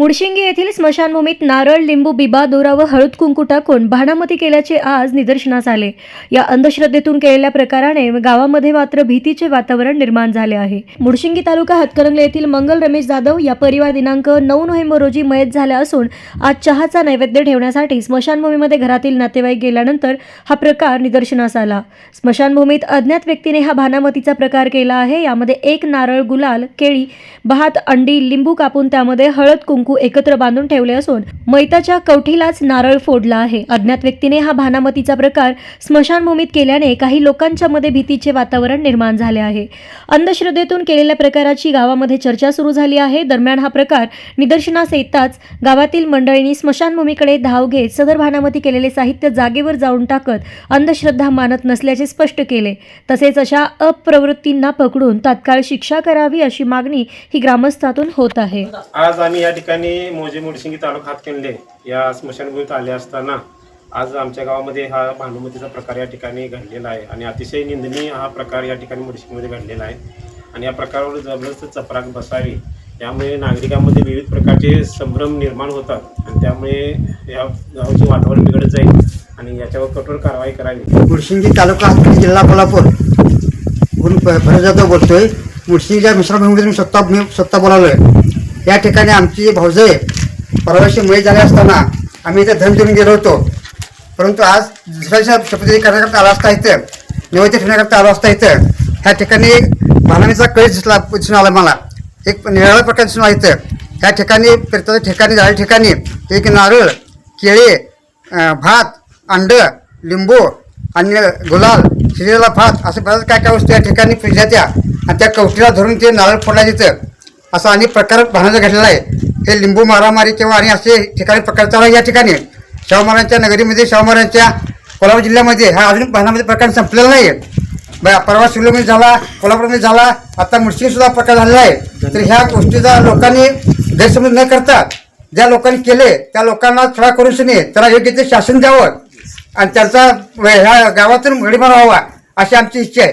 मुडशिंगे येथील स्मशानभूमीत नारळ लिंबू बिबा दोरा व हळद कुंकू टाकून भानामती केल्याचे आज निदर्शनास आले. या अंधश्रद्धेतून केलेल्या प्रकाराने गावामध्ये मात्र भीतीचे वातावरण निर्माण झाले आहे. मुडशिंगी तालुका हातकणंगले येथील मंगल रमेश जाधव या परिवार दिनांक नऊ नोव्हेंबर रोजी मयत झाल्या असून आज चहाचा नैवेद्य ठेवण्यासाठी स्मशानभूमीमध्ये घरातील नातेवाईक गेल्यानंतर हा प्रकार निदर्शनास आला. स्मशानभूमीत अज्ञात व्यक्तीने हा भानामतीचा प्रकार केला आहे. यामध्ये एक नारळ गुलाल केळी भात अंडी लिंबू कापून त्यामध्ये हळद कुंकू एकत्र बांधून ठेवले असून मैताच्या कवठीलाच नारळ फोडला आहे. अज्ञात व्यक्तीने हा भानामतीचा प्रकार स्मशानभूमीत केल्याने काही लोकांच्या मध्ये भीतीचे वातावरण निर्माण झाले आहे. अंधश्रद्धेतून केलेल्या प्रकाराची गावामध्ये चर्चा सुरू झाली आहे. दरम्यान हा प्रकार निदर्शनास येताच गावातील मंडळींनी स्मशानभूमीकडे धाव घेत सदर भानामती केलेले साहित्य जागेवर जाऊन टाकत अंधश्रद्धा मानत नसल्याचे स्पष्ट केले. तसेच अशा अप्रवृत्तींना पकडून तात्काळ शिक्षा करावी अशी मागणी ही ग्रामस्थातून होत आहे. आज आम्ही या ठिकाणी मोजे मुडशिंगी तालुका हातकणले या स्मशानभूमीत आले असताना आज आमच्या गावामध्ये हा भानुमतीचा प्रकार या ठिकाणी घडलेला आहे. आणि अतिशय निंदनीय हा प्रकार या ठिकाणी मुडशिंगमध्ये घडलेला आहे. आणि या प्रकारावर जबरदस्त चपराक बसावी यामुळे नागरिकांमध्ये विविध प्रकारचे संभ्रम निर्माण होतात आणि त्यामुळे या गावाचे वातावरण बिघडत जाईल आणि याच्यावर कठोर कारवाई करावी. मुडशिंगी तालुका जिल्हा कोल्हापूर. भरत जाधव बोलतोय मुडशिंगीच्या मिश्रभूमीमध्ये मी स्वतः मी स्वतः आहे या ठिकाणी आमची भाऊजय परवाशी मुळे झाले असताना आम्ही इथे धन देऊन गेलो होतो. परंतु आज दुसऱ्याच्या शपथविधी करण्याकरता आला असता इथं नैवेद्य ठेवण्याकरता आलो असता इथं. ह्या ठिकाणी भानामीचा कळीच दिसला दिसून आला मला. एक निराळा प्रकार दिसून आला इथं. ह्या ठिकाणी प्रत्येक ठिकाणी झाल्या ठिकाणी एक नारळ केळे भात अंड लिंबू आणि गुलाल शिजलेला भात असे बऱ्याच काय काय वस्तू या ठिकाणी फिरल्या त्या आणि त्या कवटीला धरून ते नारळ फोडला तिथं. असा अनेक प्रकार भानाचा घडलेला आहे. हे लिंबू मारामारी किंवा आणि असे ठिकाणी प्रकार चालला या ठिकाणी. शाहू महाराजांच्या नगरीमध्ये शाहू महाराजांच्या कोल्हापूर जिल्ह्यामध्ये हा अजून भानामध्ये प्रकार संपलेला नाही आहे. परवा शिवलोमध्ये झाला कोल्हापूरमध्ये झाला आता मुळशी प्रकार झालेला आहे. तर ह्या गोष्टीचा लोकांनी गैरसमज न करता ज्या लोकांनी केले त्या लोकांना थोडा करून शनी त्याला योग्य ते शासन द्यावं. आणि त्यांचा ह्या गावातून घडीमार व्हावा अशी आमची इच्छा आहे.